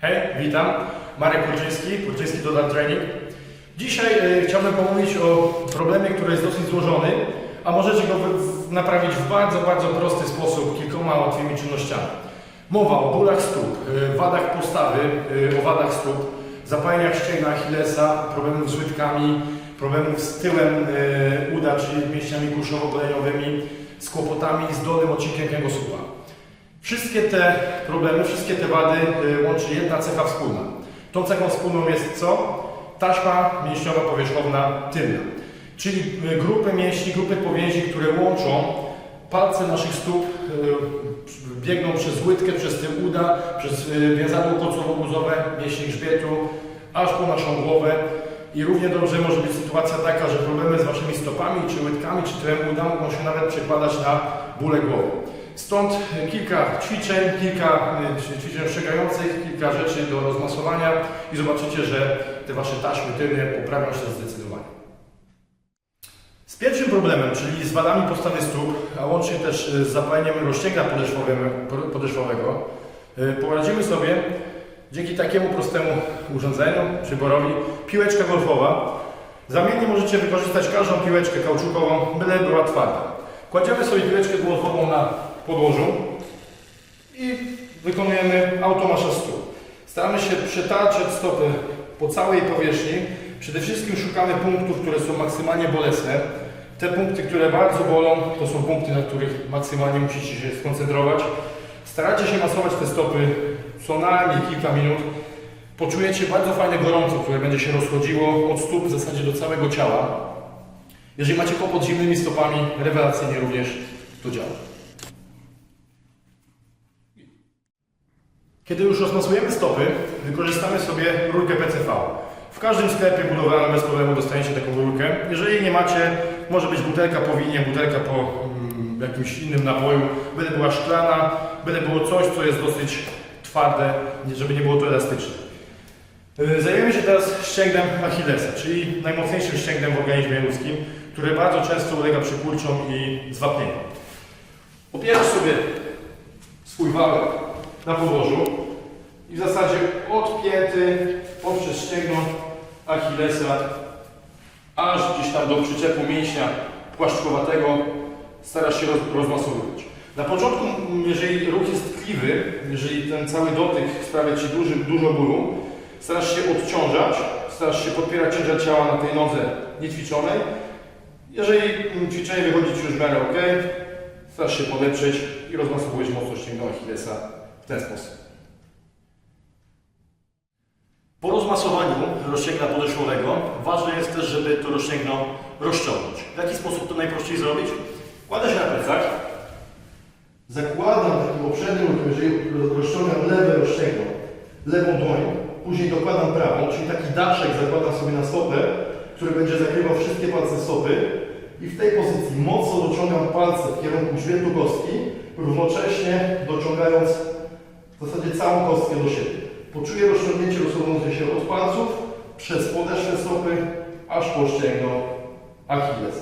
Hej, witam. Marek Kurczyński, Kurczyński Total Training. Dzisiaj e, chciałbym pomówić o problemie, który jest dosyć złożony, a możecie go naprawić w bardzo, bardzo prosty sposób, kilkoma łatwymi czynnościami. Mowa o bólach stóp, e, wadach postawy, e, o wadach stóp, zapaleniach ścięgna Achillesa, problemów z łydkami, problemów z tyłem uda, czyli mięśniami kulszowo-goleniowymi, z kłopotami z dolnym odcinkiem kręgosłupa. Wszystkie te problemy, wszystkie te wady y, łączy jedna cecha wspólna. Tą cechą wspólną jest co? Taśma mięśniowa powierzchowna tylna. Czyli y, grupy mięśni, grupy powięzi, które łączą palce naszych stóp, y, biegną przez łydkę, przez tył uda, przez więzadło kocowo-guzowe, mięśnie grzbietu, aż po naszą głowę. I równie dobrze może być sytuacja taka, że problemy z waszymi stopami, czy łydkami, czy tyłem uda mogą się nawet przekładać na bóle głowy. Stąd kilka ćwiczeń, kilka y, ćwiczeń ostrzegających, kilka rzeczy do rozmasowania i zobaczycie, że te wasze taśmy tylne poprawią się zdecydowanie. Z pierwszym problemem, czyli z wadami postawy stóp, a łącznie też y, z zapaleniem rozcięgna podeszwowego, y, poradzimy sobie dzięki takiemu prostemu urządzeniu, przyborowi, piłeczka golfowa. Zamiennie możecie wykorzystać każdą piłeczkę kauczukową, byle była twarda. Kładziemy sobie piłeczkę golfową na podłożu i wykonujemy automasza stóp. Staramy się przetaczać stopy po całej powierzchni. Przede wszystkim szukamy punktów, które są maksymalnie bolesne. Te punkty, które bardzo bolą, to są punkty, na których maksymalnie musicie się skoncentrować. Starajcie się masować te stopy co najmniej kilka minut. Poczujecie bardzo fajne gorąco, które będzie się rozchodziło od stóp w zasadzie do całego ciała. Jeżeli macie kłopot z zimnymi stopami, rewelacyjnie również to działa. Kiedy już rozmasujemy stopy, wykorzystamy sobie rurkę PCV. W każdym sklepie budowlanym bez problemu dostaniecie taką rurkę. Jeżeli nie macie, może być butelka po winie, butelka po mm, jakimś innym napoju, byle była szklana, byle było coś, co jest dosyć twarde, żeby nie było to elastyczne. Yy, Zajmiemy się teraz ścięgnem Achillesa, czyli najmocniejszym ścięgnem w organizmie ludzkim, które bardzo często ulega przykurczom i zwapnieniom. Opierasz sobie swój wałek na podłożu i w zasadzie odpięty poprzez ścięgno Achillesa aż gdzieś tam do przyczepu mięśnia płaszczkowatego starasz się roz, rozmasowywać. Na początku, jeżeli ruch jest tkliwy, jeżeli ten cały dotyk sprawia Ci duży, dużo bólu, starasz się odciążać, starasz się podpierać ciężar ciała na tej nodze niećwiczonej. Jeżeli ćwiczenie wychodzi Ci już w miarę ok, starasz się podeprzeć i rozmasowujesz mocno ścięgno Achillesa w ten sposób. Po rozmasowaniu rozcięgna podeszwowego ważne jest też, żeby to rozcięgno rozciągnąć. W jaki sposób to najprościej zrobić? Kładę się na plecach, zakładam takim poprzednim jeżeli rozciągam lewe rozcięgno, lewą dłonią, później dokładam prawą, czyli taki daszek zakładam sobie na stopę, który będzie zakrywał wszystkie palce stopy i w tej pozycji mocno dociągam palce w kierunku grzbietu kostki, równocześnie dociągając w zasadzie całą kostkę do siebie. Poczuję rozciągnięcie rozchodzące się od palców przez podeszwę stopy aż po ścięgno Achilles.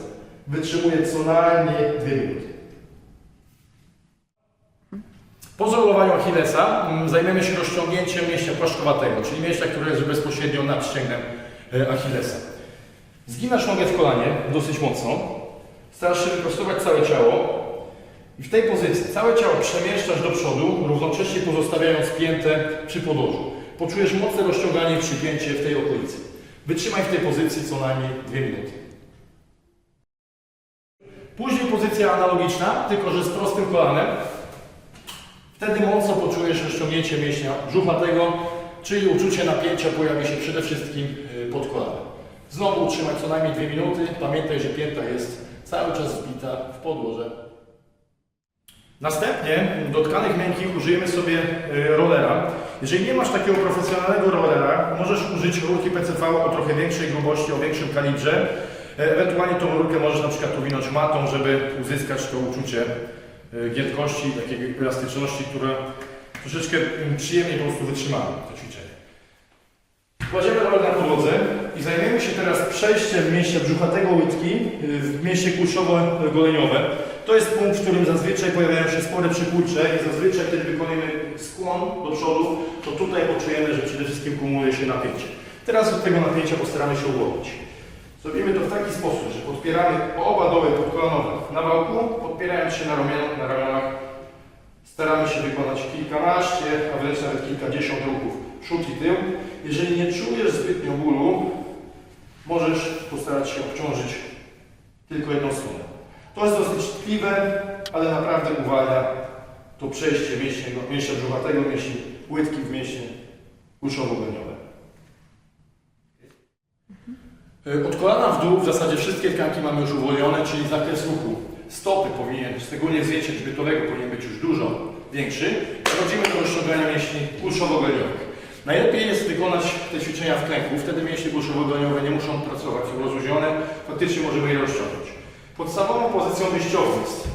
Wytrzymuję co najmniej 2 minuty. Po zrolowaniu Achillesa mm, zajmiemy się rozciągnięciem mięśnia płaszczkowatego, czyli mięśnia, które jest bezpośrednio nad ścięgnem e, Achillesa. Zginasz nogę w kolanie dosyć mocno, starasz się wyprostować całe ciało i w tej pozycji całe ciało przemieszczasz do przodu, równocześnie pozostawiając piętę przy podłożu. Poczujesz mocne rozciąganie przypięcie w tej okolicy. Wytrzymaj w tej pozycji co najmniej 2 minuty. Później pozycja analogiczna, tylko że z prostym kolanem. Wtedy mocno poczujesz rozciągnięcie mięśnia brzuchatego, czyli uczucie napięcia pojawi się przede wszystkim y, pod kolanem. Znowu utrzymać co najmniej 2 minuty. Pamiętaj, że pięta jest cały czas wbita w podłoże. Następnie do tkanek miękkich użyjemy sobie y, rollera. Jeżeli nie masz takiego profesjonalnego rollera, możesz użyć rurki PCV o trochę większej grubości, o większym kalibrze. E, Ewentualnie tą rurkę możesz na przykład uwinąć matą, żeby uzyskać to uczucie giętkości, takiej elastyczności, która troszeczkę mm, przyjemniej po prostu wytrzymamy to ćwiczenie. Kładziemy rower na podłodze i zajmiemy się teraz przejściem mięśnia brzuchatego łydki w mięśnie kulszowo-goleniowe. To jest punkt, w którym zazwyczaj pojawiają się spore przykurcze i zazwyczaj, kiedy wykonujemy skłon do przodu, to tutaj poczujemy, że przede wszystkim kumuluje się napięcie. Teraz od tego napięcia postaramy się uwolnić. Zrobimy to w taki sposób, że podpieramy oba doły podkolanowe na wałku, podpierając się na, ramionach, na ramionach. Staramy się wykonać kilkanaście, a wręcz nawet kilkadziesiąt ruchów przód i tył. Jeżeli nie czujesz zbytnio bólu, możesz postarać się obciążyć tylko jedną stronę. To jest dosyć tkliwe, ale naprawdę uwalnia to przejście mięśnia, mięśnia brzuchatego, mięśni łydki w mięśnie uszowo-golniowe. Y, Od kolana w dół w zasadzie wszystkie tkanki mamy już uwolnione, czyli zakres ruchu stopy powinien, szczególnie zdjęcia grzbietowego powinien być już dużo większy. Przechodzimy do rozciągania mięśni kulszowo-golniowych. Najlepiej jest wykonać te ćwiczenia w klęku, wtedy mięśnie kulszowo-golniowe nie muszą pracować, są rozluźnione, faktycznie możemy je rozciągnąć. Podstawową pozycją wyjściową jest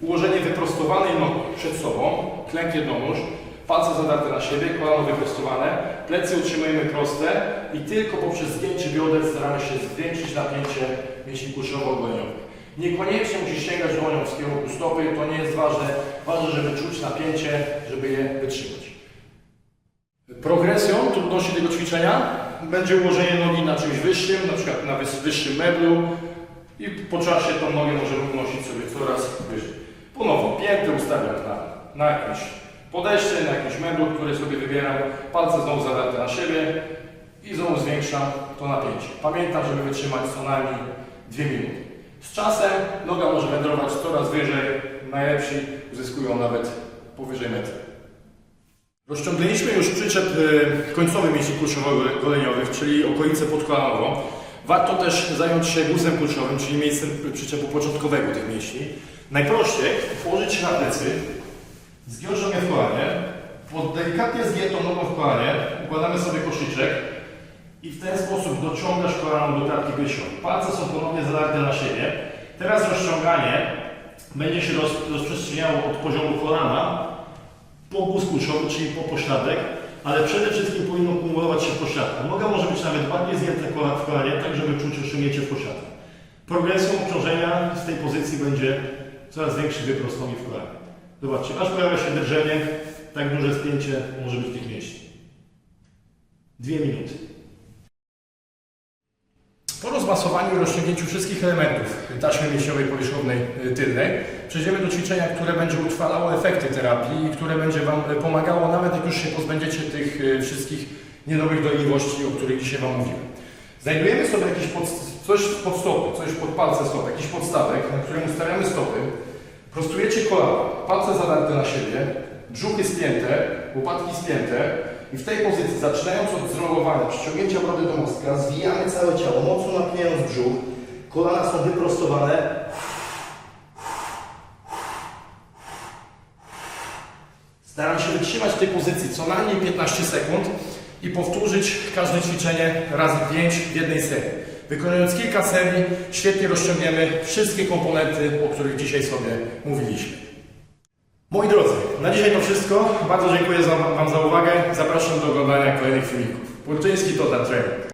ułożenie wyprostowanej nogi przed sobą, klęk jednonóż, palce zadarte na siebie, kolano wyprostowane, plecy utrzymujemy proste i tylko poprzez zgięcie bioder staramy się zwiększyć napięcie mięśni kulszowo-ogoniowych. Niekoniecznie musisz sięgać dłonią w kierunku stopy, to nie jest ważne. Ważne, żeby czuć napięcie, żeby je wytrzymać. Progresją trudności tego ćwiczenia będzie ułożenie nogi na czymś wyższym, na przykład na wyższym meblu i po czasie tą nogę możemy unosić sobie coraz wyżej. Ponownie pięty ustawiam na, na jakimś podejście, na jakimś meblu, który sobie wybieram, palce znowu zadarte na siebie i znowu zwiększam to napięcie. Pamiętam, żeby wytrzymać co najmniej 2 minuty. Z czasem noga może wędrować coraz wyżej, najlepsi uzyskują nawet powyżej metra. Rozciągnęliśmy już przyczep y, końcowy mięśni kulszowo-goleniowych, czyli okolicę podkolanową. Warto też zająć się guzem kulszowym, czyli miejscem przyczepu początkowego tych mięśni. Najprościej położyć się na plecy, zgiąć nogę w kolanie, pod delikatnie zgiętą nogą w kolanie układamy sobie koszyczek i w ten sposób dociągasz kolano do tarki piersiowej. Palce są ponownie zadarte na siebie. Teraz rozciąganie będzie się roz, rozprzestrzeniało od poziomu kolana po guz kulszowy, czyli po pośladek, ale przede wszystkim powinno kumulować się w pośladku. Noga może być nawet bardziej kola- w kolanie, tak żeby czuć osiągnięcie w pośladku. Progresją obciążenia z tej pozycji będzie coraz większy wyprost w kolanie. Zobaczcie, aż pojawia się drżenie, tak duże spięcie może być tych mięśni. Dwie minuty. Po rozmasowaniu i rozciągnięciu wszystkich elementów taśmy mięśniowej powierzchownej y, tylnej przejdziemy do ćwiczenia, które będzie utrwalało efekty terapii i które będzie Wam y, pomagało, nawet jak już się pozbędziecie tych y, wszystkich niedobrych dolegliwości, o których dzisiaj Wam mówiłem. Znajdujemy sobie jakieś pod, coś pod stopy, coś pod palce stopy, jakiś podstawek, na którym ustawiamy stopy, prostujecie kolana, palce zadarte na siebie, brzuchy spięte, łopatki spięte i w tej pozycji, zaczynając od zrolowania, przyciągnięcia brody do mostka, zwijamy całe ciało, mocno napinając brzuch, kolana są wyprostowane. Staram się wytrzymać w tej pozycji co najmniej 15 sekund i powtórzyć każde ćwiczenie razy 5 w jednej serii. Wykonując kilka serii, świetnie rozciągniemy wszystkie komponenty, o których dzisiaj sobie mówiliśmy. Moi drodzy, na dzisiaj to wszystko. Bardzo dziękuję Wam za uwagę. Zapraszam do oglądania kolejnych filmików. Purczyński Total Training.